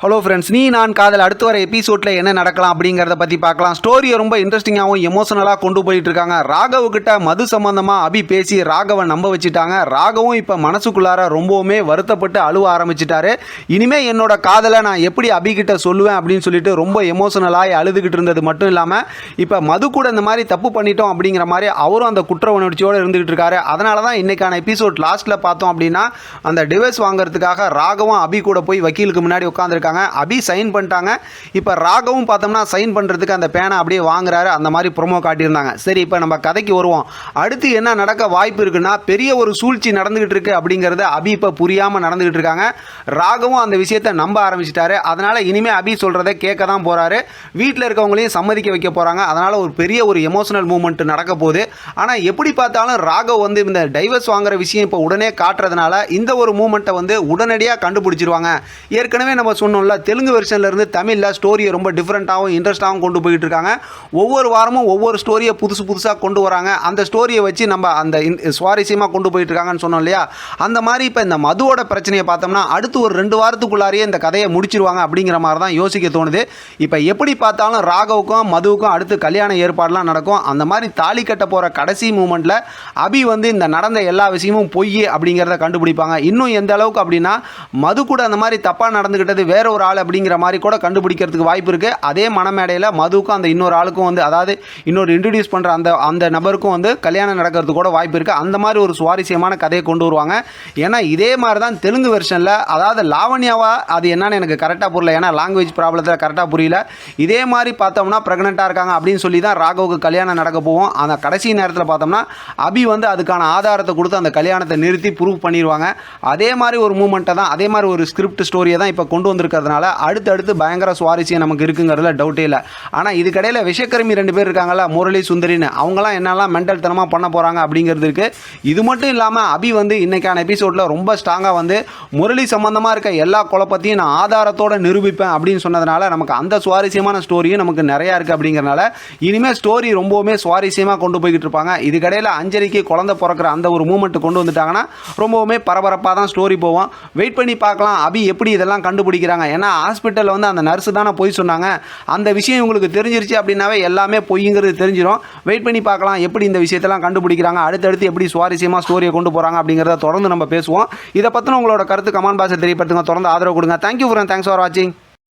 Hello friends நீ நான் காதல். அடுத்து வர எபிசோடில் என்ன நடக்கலாம் அப்படிங்கிறத பற்றி பார்க்கலாம். ஸ்டோரியை ரொம்ப இன்ட்ரெஸ்டிங்காகவும் எமோஷனலாக கொண்டு போயிட்டு இருக்காங்க. ராகவ் கிட்ட மது சம்பந்தமாக அபி பேசி ராகவை நம்ப வச்சுட்டாங்க. ராகவும் இப்போ மனசுக்குள்ளார ரொம்பவுமே வருத்தப்பட்டு அழுவ ஆரம்பிச்சிட்டாரு. இனிமே என்னோட காதலை நான் எப்படி அபி கிட்ட சொல்லுவேன் அப்படின்னு சொல்லிட்டு ரொம்ப எமோஷனலாகி அழுதுகிட்டு இருந்தது மட்டும் இல்லாமல் இப்போ மது கூட இந்த மாதிரி தப்பு பண்ணிட்டோம் அப்படிங்கிற மாதிரி அவரும் அந்த குற்ற உணர்ச்சியோடு இருந்துகிட்டு இருக்காரு. அதனால தான் இன்னைக்கான எபிசோட் லாஸ்ட்டில் பார்த்தோம் அப்படின்னா அந்த டிவைஸ் வாங்குறதுக்காக ராகவும் அபி கூட போய் வக்கீலுக்கு முன்னாடி உட்காந்துருக்காங்க அபி சைன் பண்ணிட்டாங்க. இப்போ ராகவும் பார்த்தோம்னா சைன் பண்ணுறதுக்கு அந்த பேனை அப்படியே வாங்குறாரு. அந்த மாதிரி ப்ரொமோ காட்டியிருந்தாங்க. சரி இப்போ நம்ம கதைக்கு வருவோம். அடுத்து என்ன நடக்க வாய்ப்பு இருக்குன்னா பெரிய ஒரு சூழ்ச்சி நடந்துகிட்டு இருக்கு அப்படிங்கிறத அபி இப்போ புரியாமல் நடந்துகிட்டு இருக்காங்க. ராகவும் அந்த விஷயத்தை நம்ப ஆரம்பிச்சிட்டாரு. அதனால இனிமே அபி சொல்கிறத கேட்க தான் போகிறாரு வீட்டில் இருக்கவங்களையும் சம்மதிக்க வைக்க போகிறாங்க அதனால் ஒரு பெரிய ஒரு எமோஷனல் மூமெண்ட் நடக்க போகுது. ஆனால் எப்படி பார்த்தாலும் ராகவ் வந்து இந்த டைவர்ஸ் வாங்குற விஷயம் இப்போ உடனே காட்டுறதுனால இந்த ஒரு மூமெண்ட்டை வந்து உடனடியாக கண்டுபிடிச்சிருவாங்க. ஏற்கனவே நம்ம இல்லை தெலுங்கு வெர்ஷன்ல இருந்து தமிழில் ஸ்டோரியை ரொம்ப டிஃப்ரெண்ட்டாகவும் இன்ட்ரெஸ்ட்டாகவும் கொண்டு போயிட்டு இருக்காங்க ஒவ்வொரு வாரமும் ஒவ்வொரு ஸ்டோரியை புதுசு புதுசாக கொண்டு வராங்க. அந்த ஸ்டோரியை வச்சு நம்ம அந்த சுவாரஸ்யமாக கொண்டு போயிட்டு இருக்காங்கன்னு சொன்னோம் இல்லையா? அந்த மாதிரி இப்போ இந்த மதுவோட பிரச்சனையை பார்த்தோம்னா அடுத்து ஒரு ரெண்டு வாரத்துக்குள்ளாரையே இந்த கதையை முடிச்சிருவாங்க அப்படிங்கிற மாதிரி தான் யோசிக்க தோணுது. இப்போ எப்படி பார்த்தாலும் ராகவுக்கும் மதுவுக்கும் அடுத்து கல்யாண ஏற்பாடுலாம் நடக்கும். அந்த மாதிரி தாலி கட்ட போகிற கடைசி மூமெண்ட்டில் அபி வந்து இந்த நடந்த எல்லா விஷயமும் பொய் அப்படிங்கிறத கண்டுபிடிப்பாங்க. இன்னும் எந்த அளவுக்கு அப்படின்னா மது கூட அந்த மாதிரி தப்பாக நடந்துக்கிட்டது வேற ஒரு ஆள் அப்படிங்கிற மாதிரி கூட கண்டுபிடிக்கிறதுக்கு வாய்ப்பு இருக்குது அதே மனமேடையில் மதுவுக்கும் அந்த இன்னொரு ஆளுக்கும் வந்து அதாவது இன்னொரு இன்ட்ரடியூஸ் பண்ணுற அந்த அந்த நபருக்கும் வந்து கல்யாணம் நடக்கிறது கூட வாய்ப்பு இருக்குது அந்த மாதிரி ஒரு சுவாரஸ்யமான கதையை கொண்டு வருவாங்க. ஏன்னா இதே மாதிரி தான் தெலுங்கு வெர்ஷனில் அதாவது லாவண்யாவா அது என்னன்னு எனக்கு கரெக்டாக புரியல. ஏன்னா லாங்குவேஜ் ப்ராப்ளத்தில் கரெக்டாக புரியல. இதே மாதிரி பார்த்தோம்னா ப்ரெக்னெண்ட்டாக இருக்காங்க அப்படின்னு சொல்லி தான் ராகவுக்கு கல்யாணம் நடக்க போவோம் அந்த கடைசி நேரத்தில் பார்த்தோம்னா அபி வந்து அதுக்கான ஆதாரத்தை கொடுத்து அந்த கல்யாணத்தை நிறுத்தி ப்ரூவ் பண்ணிடுவாங்க அதே மாதிரி ஒரு மூமெண்ட்டை தான் அதே மாதிரி ஒரு ஸ்கிரிப்ட் ஸ்டோரியை தான் இப்போ கொண்டு இருக்கிறதுனால அடுத்தடுத்து பயங்கர சுவாரஸ்யம் நமக்கு இருக்குங்கிறதுல டவுட்டே இல்லை. ஆனால் இதுக்கடையில் விஷக்கருமி ரெண்டு பேர் இருக்காங்கல்ல முரளி சுந்தரின்னு அவங்களாம் என்னெல்லாம் மென்டல் தனமாக பண்ண போகிறாங்க அப்படிங்கிறது இருக்குது இது மட்டும் இல்லாமல் அபி வந்து இன்றைக்கான எபிசோடில் ரொம்ப ஸ்ட்ராங்காக வந்து முரளி சம்மந்தமாக இருக்க எல்லா குழப்பத்தையும் நான் ஆதாரத்தோடு நிரூபிப்பேன் அப்படின்னு சொன்னதுனால நமக்கு அந்த சுவாரஸ்யமான ஸ்டோரியும் நமக்கு நிறையா இருக்குது அப்படிங்கிறனால இனிமேல் ஸ்டோரி ரொம்பவுமே சுவாரஸ்யமாக கொண்டு போய்கிட்டு இருப்பாங்க. இதுக்கடையில் அஞ்சலிக்கு குழந்தை பிறக்கிற அந்த ஒரு மூமெண்ட் கொண்டு வந்துட்டாங்கன்னா ரொம்பவுமே பரபரப்பாக தான் ஸ்டோரி போவோம். வெயிட் பண்ணி பார்க்கலாம் அபி எப்படி இதெல்லாம் கண்டுபிடிக்கிறாங்க ஏன்னா ஹாஸ்பிட்டலில் வந்து அந்த நர்ஸு தானே போய் சொன்னாங்க. அந்த விஷயம் உங்களுக்கு தெரிஞ்சிருச்சு அப்படின்னாவே எல்லாமே பொய்ங்கிறது தெரிஞ்சிடும் வெயிட் பண்ணி பார்க்கலாம். எப்படி இந்த விஷயத்தெல்லாம் கண்டுபிடிக்கிறாங்க? அடுத்தடுத்து எப்படி சுவாரஸ்யமாக ஸ்டோரியை கொண்டு போகிறாங்க அப்படிங்கிறத தொடர்ந்து நம்ம பேசுவோம். இதை பற்றின உங்களோட கருத்து கமெண்ட் பாக்ஸில் தெரியப்படுத்துங்க. தொடர்ந்து ஆதரவு கொடுங்க. தேங்க்யூ ஃபார் தேங்க்ஸ் ஃபார் வாட்சிங்